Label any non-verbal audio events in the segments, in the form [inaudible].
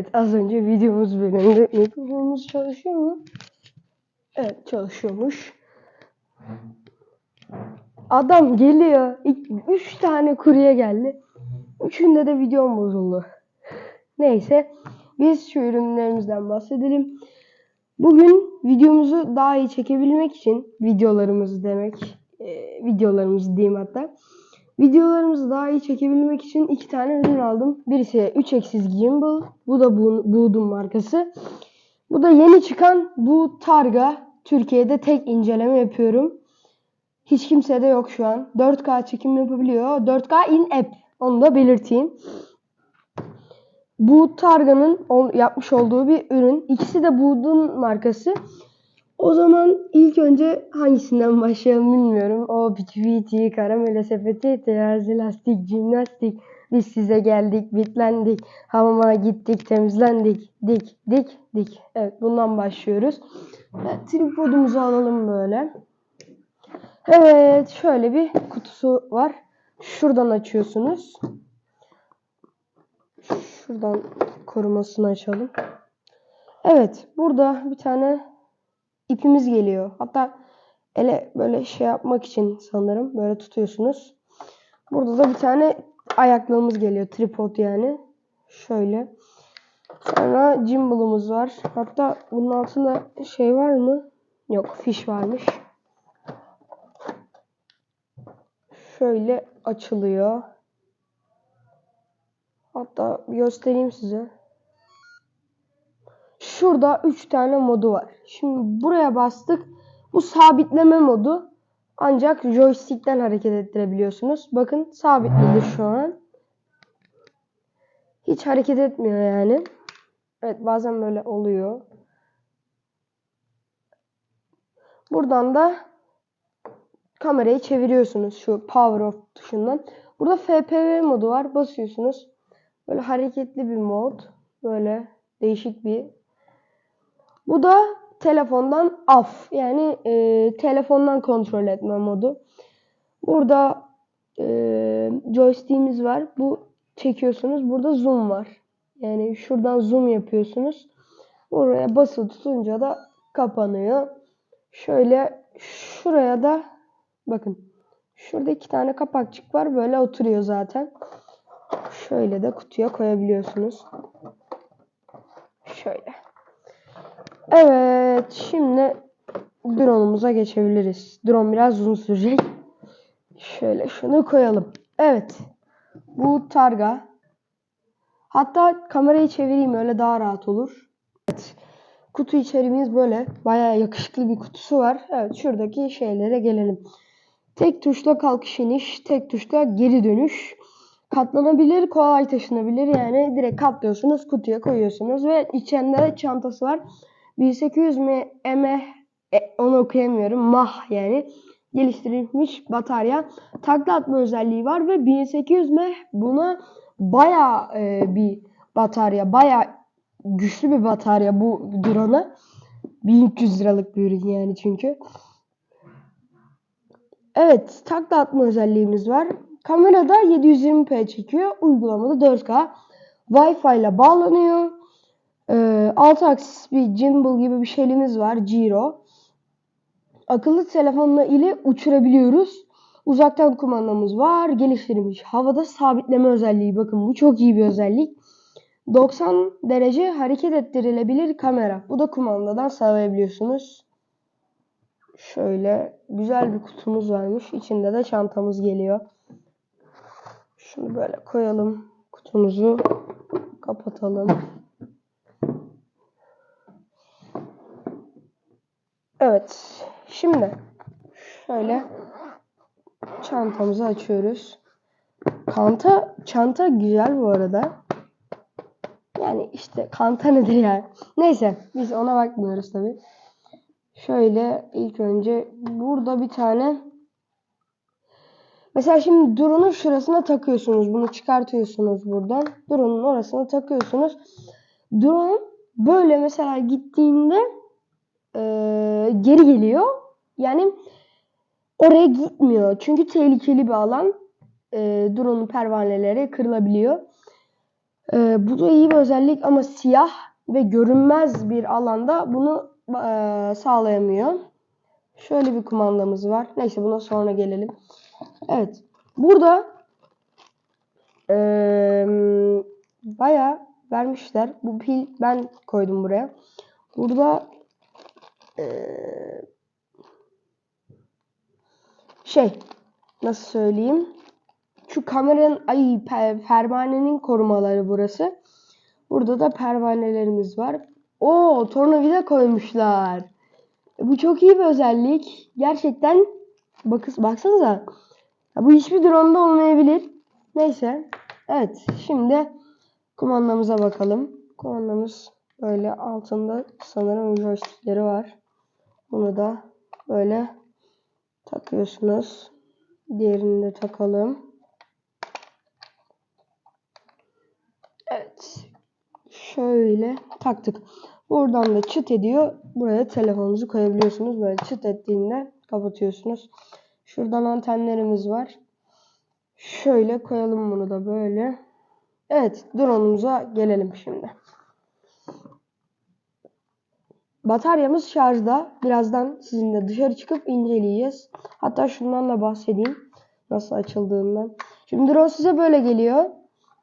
Evet az önce videomuz bölümde mikrofonumuz çalışıyor mu? Evet çalışıyormuş. Adam geliyor. İlk- Üç tane kurye geldi. Üçünde de videom bozuldu. Neyse biz şu ürünlerimizden bahsedelim. Bugün videomuzu daha iyi çekebilmek için videolarımızı demek e, videolarımızı diyeyim hatta. Videolarımızı daha iyi çekebilmek için iki tane ürün aldım. Birisi 3 eksiz gimbal. Bu da Bu- Bood'un markası. Bu da yeni çıkan bu Targa. Türkiye'de tek inceleme yapıyorum. Hiç kimsede yok şu an. 4K çekim yapabiliyor. 4K in app. Onu da belirteyim. Bu Targa'nın yapmış olduğu bir ürün. İkisi de Bood'un markası. O zaman ilk önce hangisinden başlayalım bilmiyorum. O bitküviti, karamele sepeti, terazi, lastik, jimnastik. Biz size geldik, bitlendik, hamama gittik, temizlendik, dik, dik, dik. Evet bundan başlıyoruz. Evet, tripodumuzu alalım böyle. Evet şöyle bir kutusu var. Şuradan açıyorsunuz. Şuradan korumasını açalım. Evet burada bir tane ipimiz geliyor. Hatta ele böyle şey yapmak için sanırım böyle tutuyorsunuz. Burada da bir tane ayaklığımız geliyor. Tripod yani. Şöyle. Sonra gimbal'ımız var. Hatta bunun altında şey var mı? Yok, fiş varmış. Şöyle açılıyor. Hatta göstereyim size. Şurada 3 tane modu var. Şimdi buraya bastık. Bu sabitleme modu. Ancak joystick'ten hareket ettirebiliyorsunuz. Bakın sabitledi şu an. Hiç hareket etmiyor yani. Evet bazen böyle oluyor. Buradan da kamerayı çeviriyorsunuz şu power off tuşundan. Burada FPV modu var. Basıyorsunuz. Böyle hareketli bir mod. Böyle değişik bir bu da telefondan off. Yani e, telefondan kontrol etme modu. Burada e, joystick'imiz var. Bu çekiyorsunuz. Burada zoom var. Yani şuradan zoom yapıyorsunuz. Buraya basılı tutunca da kapanıyor. Şöyle şuraya da bakın. Şurada iki tane kapakçık var. Böyle oturuyor zaten. Şöyle de kutuya koyabiliyorsunuz. Şöyle. Evet, şimdi drone'umuza geçebiliriz. Drone biraz uzun sürecek. Şöyle şunu koyalım. Evet. Bu targa. Hatta kamerayı çevireyim öyle daha rahat olur. Evet. Kutu içeriğimiz böyle. Bayağı yakışıklı bir kutusu var. Evet, şuradaki şeylere gelelim. Tek tuşla kalkış iniş, tek tuşla geri dönüş. Katlanabilir, kolay taşınabilir. Yani direkt katlıyorsunuz, kutuya koyuyorsunuz ve içinde çantası var. 1800 m mAh e, onu okuyamıyorum. Mah yani geliştirilmiş batarya. Takla atma özelliği var ve 1800 mAh buna baya bir batarya. Baya güçlü bir batarya bu drone'a. 1300 liralık bir ürün yani çünkü. Evet, takla atma özelliğimiz var. Kamerada 720p çekiyor. Uygulamada 4K. Wi-Fi ile bağlanıyor. 6 aksis bir gimbal gibi bir şeyimiz var. Giro. Akıllı telefonla ile uçurabiliyoruz. Uzaktan kumandamız var. Geliştirilmiş havada sabitleme özelliği. Bakın bu çok iyi bir özellik. 90 derece hareket ettirilebilir kamera. Bu da kumandadan sağlayabiliyorsunuz. Şöyle güzel bir kutumuz varmış. İçinde de çantamız geliyor. Şunu böyle koyalım. Kutumuzu kapatalım. Evet. Şimdi şöyle çantamızı açıyoruz. Kanta, çanta güzel bu arada. Yani işte kanta [laughs] nedir ya? Neyse biz ona bakmıyoruz tabi. Şöyle ilk önce burada bir tane Mesela şimdi drone'un şurasına takıyorsunuz. Bunu çıkartıyorsunuz buradan. Drone'un orasına takıyorsunuz. Drone böyle mesela gittiğinde e, geri geliyor. Yani oraya gitmiyor. Çünkü tehlikeli bir alan. E, drone'un pervaneleri kırılabiliyor. Ee, bu da iyi bir özellik ama siyah ve görünmez bir alanda bunu e, sağlayamıyor. Şöyle bir kumandamız var. Neyse buna sonra gelelim. Evet. Burada eee bayağı vermişler. Bu pil ben koydum buraya. Burada eee, şey nasıl söyleyeyim? Şu kameranın ay pe- pervanenin korumaları burası. Burada da pervanelerimiz var. O tornavida koymuşlar. E, Bu çok iyi bir özellik. Gerçekten bakız baksanıza. Ya bu hiçbir drone'da olmayabilir. Neyse. Evet. Şimdi kumandamıza bakalım. Kumandamız böyle altında sanırım joystickleri var. Bunu da böyle takıyorsunuz. Diğerini de takalım. Evet. Şöyle taktık. Buradan da çıt ediyor. Buraya telefonunuzu koyabiliyorsunuz. Böyle çıt ettiğinde kapatıyorsunuz. Şuradan antenlerimiz var. Şöyle koyalım bunu da böyle. Evet, drone'umuza gelelim şimdi. Bataryamız şarjda. Birazdan sizinle dışarı çıkıp inceleyeceğiz. Hatta şundan da bahsedeyim. Nasıl açıldığından. Şimdi drone size böyle geliyor.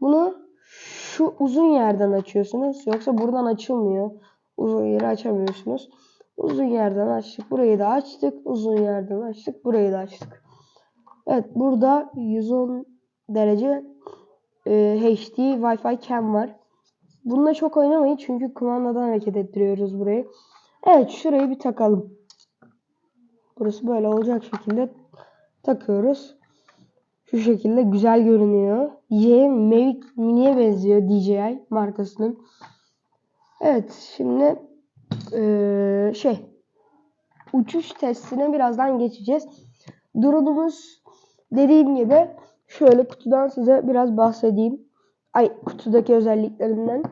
Bunu şu uzun yerden açıyorsunuz. Yoksa buradan açılmıyor. Uzun yeri açamıyorsunuz. Uzun yerden açtık. Burayı da açtık. Uzun yerden açtık. Burayı da açtık. Evet burada 110 derece e, HD Wi-Fi cam var. Bununla çok oynamayın çünkü kumandadan hareket ettiriyoruz burayı. Evet şurayı bir takalım. Burası böyle olacak şekilde takıyoruz. Şu şekilde güzel görünüyor. DJI Mavic Mini'ye benziyor DJI markasının. Evet şimdi eee, şey uçuş testine birazdan geçeceğiz. Drone'umuz dediğim gibi şöyle kutudan size biraz bahsedeyim. Ay kutudaki özelliklerinden.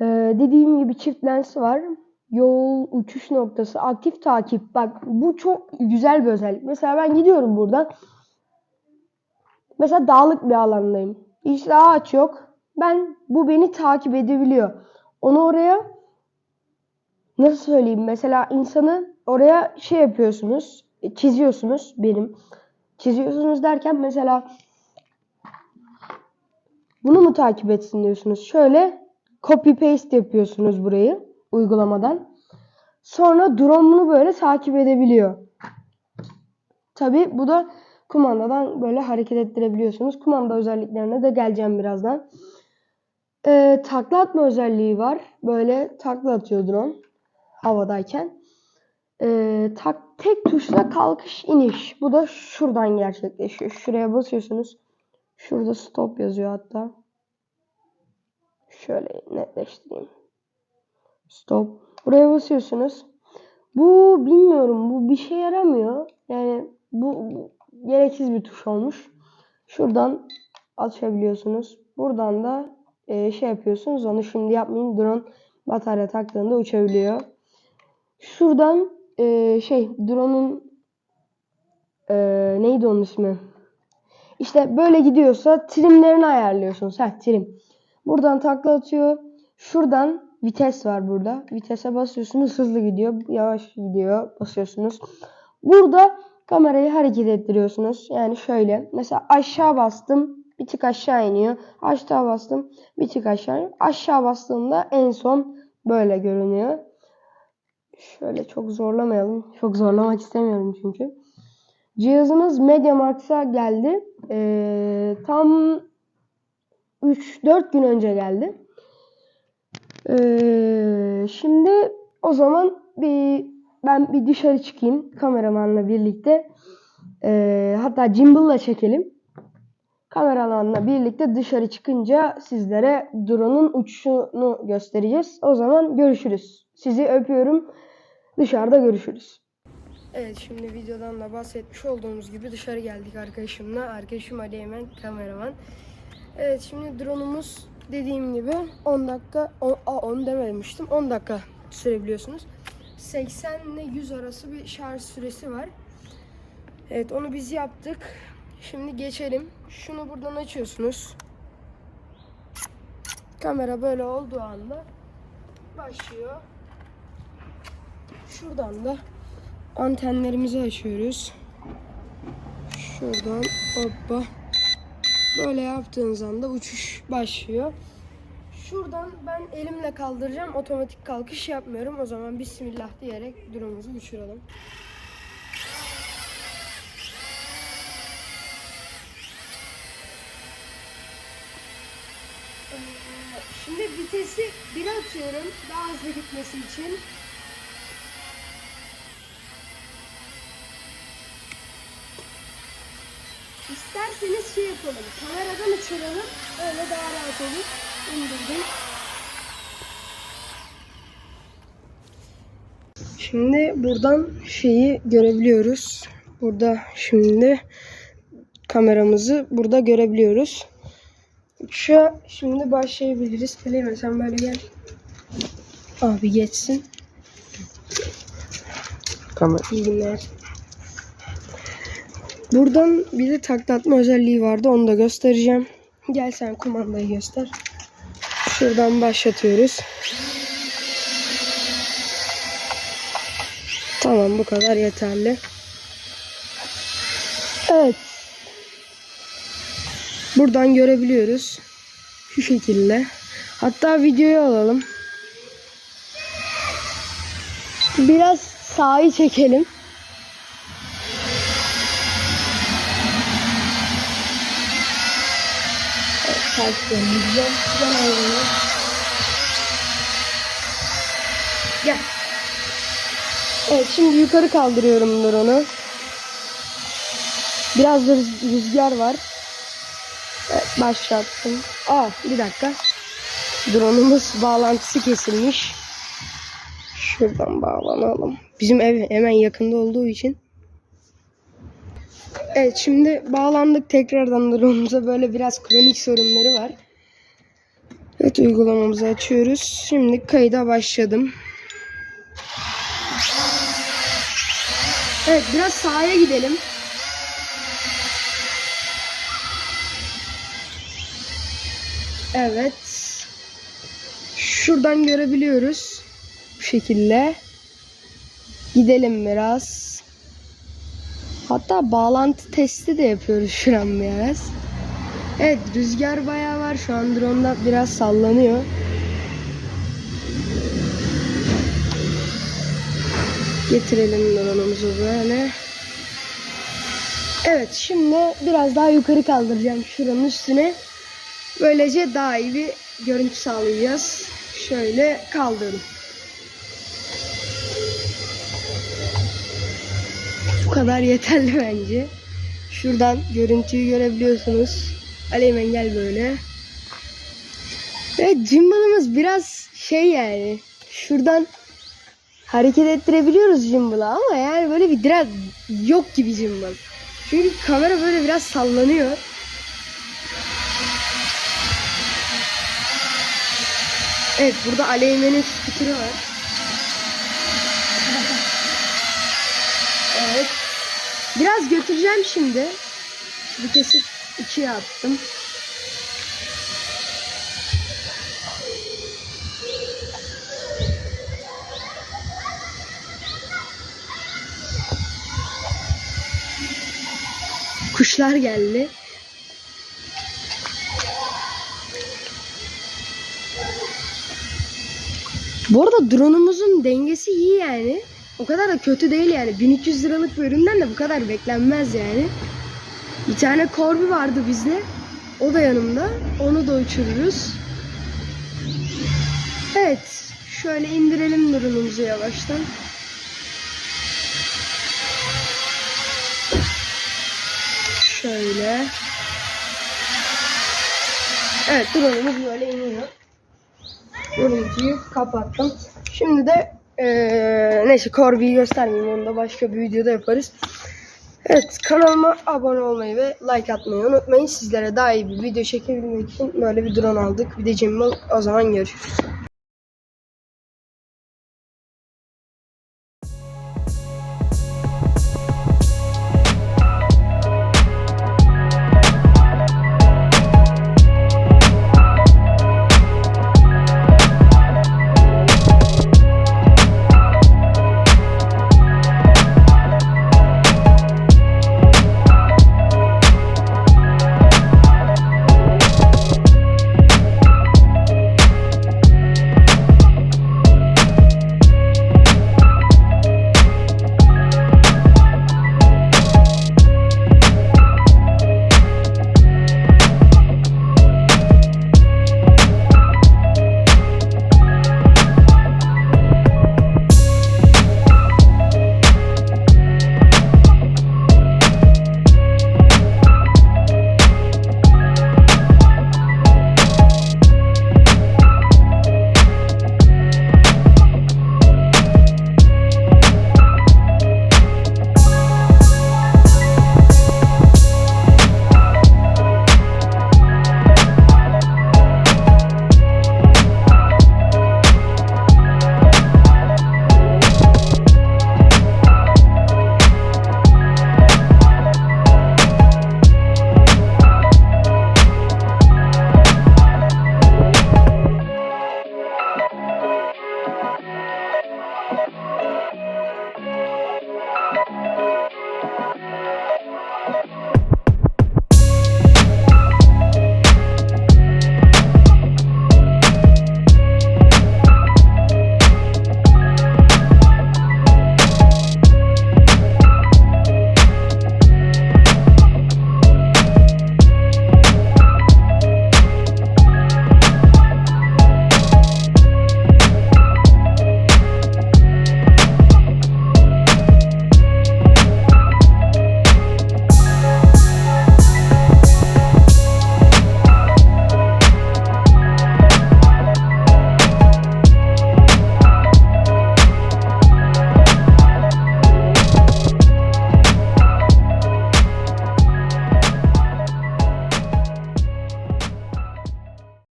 Eee, dediğim gibi çift lensi var. Yol, uçuş noktası, aktif takip. Bak bu çok güzel bir özellik. Mesela ben gidiyorum buradan. Mesela dağlık bir alandayım. Hiç ağaç yok. Ben bu beni takip edebiliyor. Onu oraya nasıl söyleyeyim? Mesela insanı oraya şey yapıyorsunuz, e, çiziyorsunuz benim. Çiziyorsunuz derken mesela bunu mu takip etsin diyorsunuz. Şöyle copy paste yapıyorsunuz burayı uygulamadan. Sonra drone bunu böyle takip edebiliyor. Tabi bu da kumandadan böyle hareket ettirebiliyorsunuz. Kumanda özelliklerine de geleceğim birazdan. Ee, takla atma özelliği var. Böyle takla atıyor drone havadayken. Ee, tak, tek tuşla kalkış iniş. Bu da şuradan gerçekleşiyor. Şuraya basıyorsunuz. Şurada stop yazıyor hatta. Şöyle netleştireyim. Stop. Buraya basıyorsunuz. Bu bilmiyorum. Bu bir şey yaramıyor. Yani bu, bu gereksiz bir tuş olmuş. Şuradan açabiliyorsunuz. Buradan da e, şey yapıyorsunuz. Onu şimdi yapmayayım. Drone batarya taktığında uçabiliyor. Şuradan e, şey drone'un e, neydi onun ismi? İşte böyle gidiyorsa trimlerini ayarlıyorsunuz. Heh trim. Buradan takla atıyor. Şuradan vites var burada. Vitese basıyorsunuz hızlı gidiyor. Yavaş gidiyor. Basıyorsunuz. Burada kamerayı hareket ettiriyorsunuz. Yani şöyle. Mesela aşağı bastım. Bir tık aşağı iniyor. Aşağı bastım. Bir tık aşağı iniyor. Aşağı bastığımda en son böyle görünüyor. Şöyle çok zorlamayalım. Çok zorlamak istemiyorum çünkü. Cihazımız MediaMarkt'a geldi. Ee, tam 3-4 gün önce geldi. Ee, şimdi o zaman bir ben bir dışarı çıkayım kameramanla birlikte. Ee, hatta gimbal'la çekelim. Kameramanla birlikte dışarı çıkınca sizlere drone'un uçuşunu göstereceğiz. O zaman görüşürüz. Sizi öpüyorum. Dışarıda görüşürüz. Evet şimdi videodan da bahsetmiş olduğumuz gibi dışarı geldik arkadaşımla. Arkadaşım Ali Eymen kameraman. Evet şimdi drone'umuz dediğim gibi 10 dakika 10, aa, 10 dememiştim 10 dakika sürebiliyorsunuz. 80 ile 100 arası bir şarj süresi var. Evet onu biz yaptık. Şimdi geçelim. Şunu buradan açıyorsunuz. kamera böyle olduğu anda başlıyor. Şuradan da antenlerimizi açıyoruz. Şuradan hoppa. Böyle yaptığınız anda uçuş başlıyor. Şuradan ben elimle kaldıracağım. Otomatik kalkış yapmıyorum. O zaman bismillah diyerek drone'umuzu uçuralım. Ee, Şimdi vitesi 1'e atıyorum. Daha hızlı gitmesi için. İsterseniz şey yapalım. Kameradan uçuralım. Öyle daha rahat olur. İndirdim. Şimdi buradan şeyi görebiliyoruz. Burada şimdi kameramızı burada görebiliyoruz. Şu şimdi başlayabiliriz. Selime sen böyle gel. Abi geçsin. Kamera. İyi günler. Buradan bir de takla atma özelliği vardı. Onu da göstereceğim. Gel sen kumandayı göster. Şuradan başlatıyoruz. Tamam bu kadar yeterli. Evet. Buradan görebiliyoruz. Şu şekilde. Hatta videoyu alalım. Biraz sağı çekelim. Gel. Evet şimdi yukarı kaldırıyorum drone'u. Biraz da rüz- rüzgar var. Evet, başlattım. Aa bir dakika. Drone'umuz bağlantısı kesilmiş. Şuradan bağlanalım. Bizim ev hemen yakında olduğu için. Evet şimdi bağlandık tekrardan drone'umuza böyle biraz kronik sorunları var. Evet uygulamamızı açıyoruz. Şimdi kayıda başladım. Evet biraz sahaya gidelim. Evet. Şuradan görebiliyoruz. Bu şekilde. Gidelim biraz. Hatta bağlantı testi de yapıyoruz şu an biraz. Evet rüzgar bayağı var. Şu an drone'da biraz sallanıyor. Getirelim drone'umuzu böyle. Evet şimdi biraz daha yukarı kaldıracağım şuranın üstüne. Böylece daha iyi bir görüntü sağlayacağız. Şöyle kaldırdım. Kadar yeterli bence. Şuradan görüntüyü görebiliyorsunuz. Aleymen gel böyle. Evet cimbalımız biraz şey yani. Şuradan hareket ettirebiliyoruz cimbalı ama yani böyle bir biraz yok gibi cimbal. Çünkü kamera böyle biraz sallanıyor. Evet burada Aleymen'in skuteri var. Evet. Biraz götüreceğim şimdi. Vitesi ikiye attım. Kuşlar geldi. Bu arada drone'umuzun dengesi iyi yani. O kadar da kötü değil yani. 1300 liralık bir üründen de bu kadar beklenmez yani. Bir tane Corby vardı bizde. O da yanımda. Onu da uçururuz. Evet. Şöyle indirelim drone'umuzu yavaştan. Şöyle. Evet drone'umuz böyle iniyor. Görüntüyü kapattım. Şimdi de eee neyse Corby'yi göstermeyeyim. Onu da başka bir videoda yaparız. Evet kanalıma abone olmayı ve like atmayı unutmayın. Sizlere daha iyi bir video çekebilmek için böyle bir drone aldık. Bir de gimbal. O zaman görüşürüz.